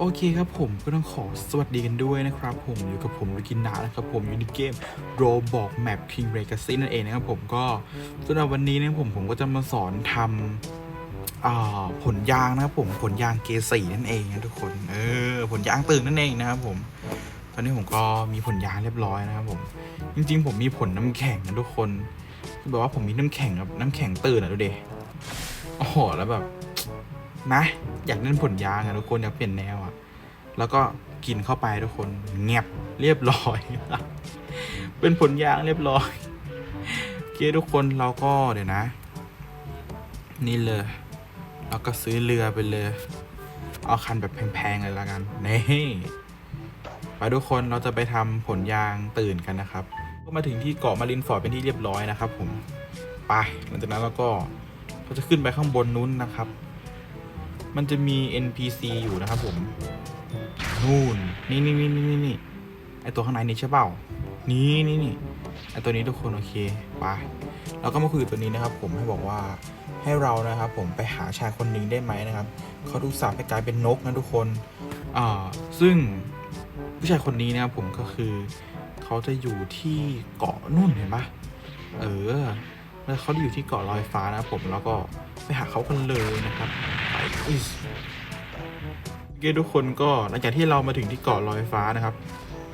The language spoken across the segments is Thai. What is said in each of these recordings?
โอเคครับผมก็ต้องขอสวัสดีกันด้วยนะครับผมอยู่กับผมลูกินนานะครับผมอยู่ในเกม Roblox Map King Legacy นั่นเองนะครับผมก็สำหรับวันนี้เนี่ยผมผมก็จะมาสอนทำอ่าผลยางนะครับผมผลยางเกสีนั่นเองนะทุกคนเออผลยางตื่นนั่นเองนะครับผมตอนนี้ผมก็มีผลยางเรียบร้อยนะครับผม จริง ๆ ผมมีผลน้ำแข็งนะทุกคนคือแบบว่าผมมีน้ำแข็งแบบน้ำแข็งตื่นอะดูเดโอ้โหแล้วแบบนะอยากเล่นผลยางอะทุกคนอยากเปลี่ยนแนวอะ แล้วก็กินเข้าไปทุกคนเงียบเรียบร้อย เป็นผลยางเรียบร้อยโอเคทุกคนเราก็เดี๋ยวนะ นี่เลยเราก็ซื้อเรือไปเลย เอาคันแบบแพงๆเลยละกันนี่ไปทุกคนเราจะไปทำผลยางตื่นกันนะครับ ก็มาถึงที่เกาะมารินฟอร์ดเป็นที่เรียบร้อยนะครับ ผมไปหลังจากนั้นเราก็เราจะขึ้นไปข้างบนนู้นนะครับ มันจะมี NPC อยู่นะครับผม นู่น นี่นี่นี่นี่นี่ไอตัวข้างในนี่ใช่เปล่า นี่นี่นี่ไอตัวนี้ทุกคนโอเคไปเราก็มาคุยตัวนี้นะครับ ผมให้บอกว่าให้เรานะครับผมไปหาชายคนหนึ่งได้ไหมนะครับเขาถูกสาปให้กลายเป็นนกนะทุกคนอ่าซึ่งผู้ชายคนนี้นะครับผมก็คือเขาจะอยู่ที่เกาะนู่นเห็นปะเออ แล้วเขาอยู่ที่เกาะลอยฟ้านะครับผมแล้วก็ไปหาเขากันเลยนะครับไปอุ๊ยโอเคทุกคนก็หลังจากที่เรามาถึงที่เกาะลอยฟ้านะครับ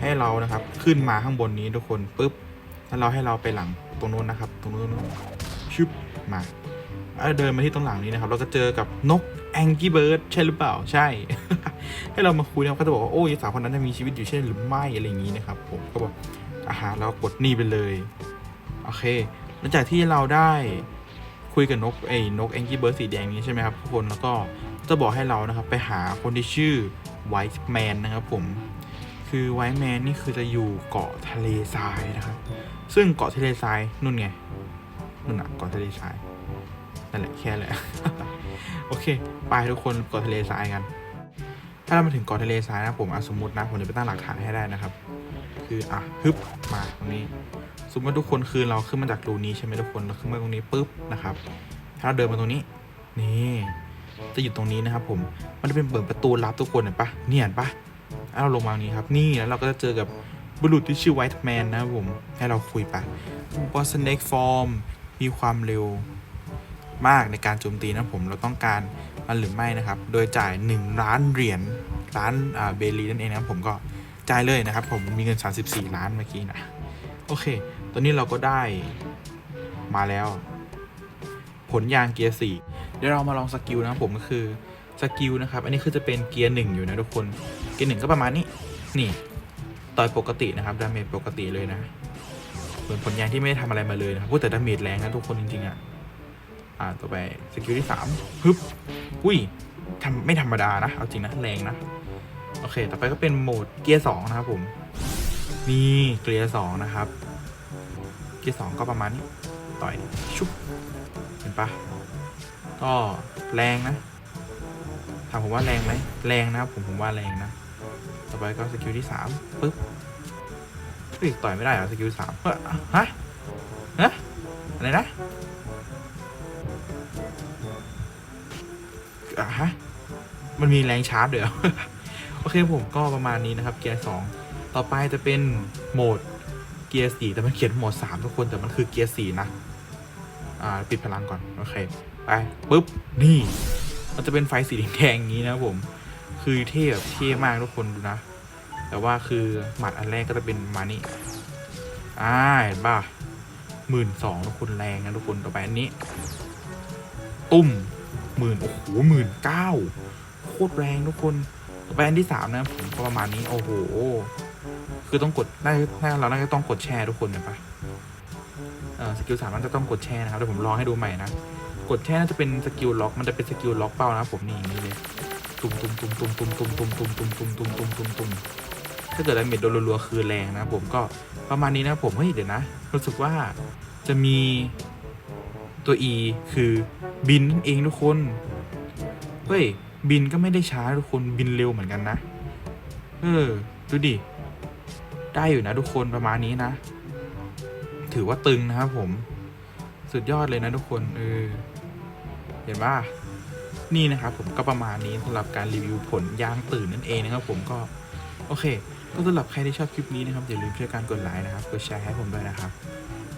ให้เรานะครับขึ้นมาข้างบนนี้ทุกคนปุ๊บแล้วเราให้เราไปหลังตรงนู้นนะครับ ตรงนู้นชึบมาแล้วเดินมาที่ตรงหลังนี้นะครับ เราก็เจอกับนกแองกี้เบิร์ดใช่หรือเปล่าใช่ ให้เรามาคุยนะครับเขาจะบอกว่าโอ้ยสาวคนนั้นจะมีชีวิตอยู่ใช่หรือไม่อะไรอย่างนี้นะครับ ผมก็บอกอาหารเรากดนี่ไปเลย โอเค ลังจากที่เราได้คุยกับนกไอ้นกแองกี้เบิร์ดสีแดงนี้ใช่ไหมครับทุกคนแล้วก็จะบอกให้เรานะครับไปหาคนที่ชื่อไวท์แมนนะครับผมคือไวท์แมนนี่คือจะอยู่เกาะทะเลทรายนะครับ ซึ่งเกาะทะเลทรายนู่นไงนู่นอะเกาะทะเลทรายนั่นแหละแค่แหละโอเค ไปทุกคนเกาะทะเลทรายกัน ถ้าเรามาถึงเกาะทะเลทรายนะผมอะสมมตินะผมจะไปตั้งหลักฐานให้ได้นะครับ คืออะฮึบมาตรงนี้ สมมติว่าทุกคนคือเราขึ้นมาจากรูนี้ใช่ไหมทุกคนเราขึ้นมาตรงนี้ปุ๊บนะครับ ถ้าเราเดินมาตรงนี้นี่จะอยู่ตรงนี้นะครับผมมันจะเป็นเปิดประตูลับทุกคนเห็นปะเนี่ยเห็นปะถ้าเราลงมาตรงนี้ครับ นี่แล้วเราก็จะเจอกับบุรุษที่ชื่อไวท์แมนนะครับผมให้เราคุยไปว่า snake form มีความเร็วมากในการโจมตีนะผมเราต้องการมันหรือไม่นะครับ โดยจ่าย 1 ล้านเหรียญล้านเบลีนั่นเองนะครับผมก็จ่ายเลยนะครับ ผมมีเงิน 34 ล้านเมื่อกี้นะ โอเค ตอนนี้เราก็ได้มาแล้ว ผลยางเกียร์สี่เดี๋ยวเรามาลองสกิลนะครับผมก็คือสกิลนะครับ อันนี้คือจะเป็นเกียร์หนึ่งอยู่นะทุกคน เกียร์หนึ่งก็ประมาณนี้ นี่ ต่อยปกตินะครับ ดาเมจปกติเลยนะ เหมือนผลยางที่ไม่ได้ทำอะไรมาเลยนะครับพูดแต่ดาเมจแรงนะทุกคนจริงๆอะ อ่า ต่อไปสกิลที่สามฮึบ อุ้ยทำไม่ธรรมดานะ เอาจริงนะ แรงนะ โอเค ต่อไปก็เป็นโหมดเกียร์สองนะครับผม นี่เกียร์สองนะครับ เกียร์สองก็ประมาณนี้ ต่อยชุบเห็นปะก็แรงนะถามผมว่าแรงไหมแรงนะครับผมผมว่าแรงนะ ต่อไปก็สกิลที่สามปึ๊บเฮ้ยต่อยไม่ได้เหรอสกิลสามเฮ้ยฮะฮะอะไรนะอะฮะมันมีแรงชาร์จเดี๋ยวโอเคผมก็ประมาณนี้นะครับ เกียร์สอง ต่อไปจะเป็นโหมดเกียร์สี่แต่มันเขียนโหมดสามทุกคนแต่มันคือเกียร์สี่นะ อ่าปิดพลังก่อน โอเค ไปปุ๊บ นี่ มันจะเป็นไฟสีแดงอย่างนี้นะผม คือเท่แบบเท่มากทุกคนดูนะ แต่ว่าคือหมัดอันแรกก็จะเป็นมานี่อ่าเห็นป่ะหมื่นสองทุกคนแรงนะทุกคนต่อไปอันนี้ ตุ้มหมื่นโอ้โหหมื่นเก้าโคตรแรงทุกคนต่อไปอันที่สามนะผมประมาณนี้โอ้โห คือต้องกดน่าน่าเราน่าจะต้องกดแชร์ทุกคนเห็นปะสกิลสามมันจะต้องกดแชร์นะครับเดี๋ยวผมลองให้ดูใหม่นะ กดแช่น่าจะเป็นสกิลล็อก มันจะเป็นสกิลล็อกเป้านะผมนี่อย่างนี้เลยตุ้มตุ้มตุ้มตุ้มตุ้มตุ้มตุ้มตุ้มตุ้มตุ้มตุ้มตุ้มตุ้มตุ้มถ้าเกิดดาเมจโดนรัวๆคือแรงนะผมก็ประมาณนี้นะผมเฮ้ยเดี๋ยวนะ รู้สึกว่าจะมีตัว E คือบินนั่นเองทุกคน เฮ้ย บินก็ไม่ได้ช้าทุกคนบินเร็วเหมือนกันนะ เออ ดูดิ ได้อยู่นะทุกคนประมาณนี้นะ ถือว่าตึงนะครับผม สุดยอดเลยนะทุกคนเออเห็นป่ะนี่นะครับผมก็ประมาณนี้สำหรับการรีวิวผลยางตื่นนั่นเองนะครับผมก็โอเค ก็สำหรับใครที่ชอบคลิปนี้นะครับอย่าลืมช่วยกันกดไลค์นะครับกดแชร์ให้ผมด้วยนะครับ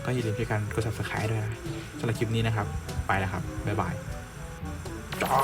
ก็อย่าลืมช่วยกันกด subscribe ด้วยนะสำหรับคลิปนี้นะครับ ไปแล้วครับบ๊ายบายจ้า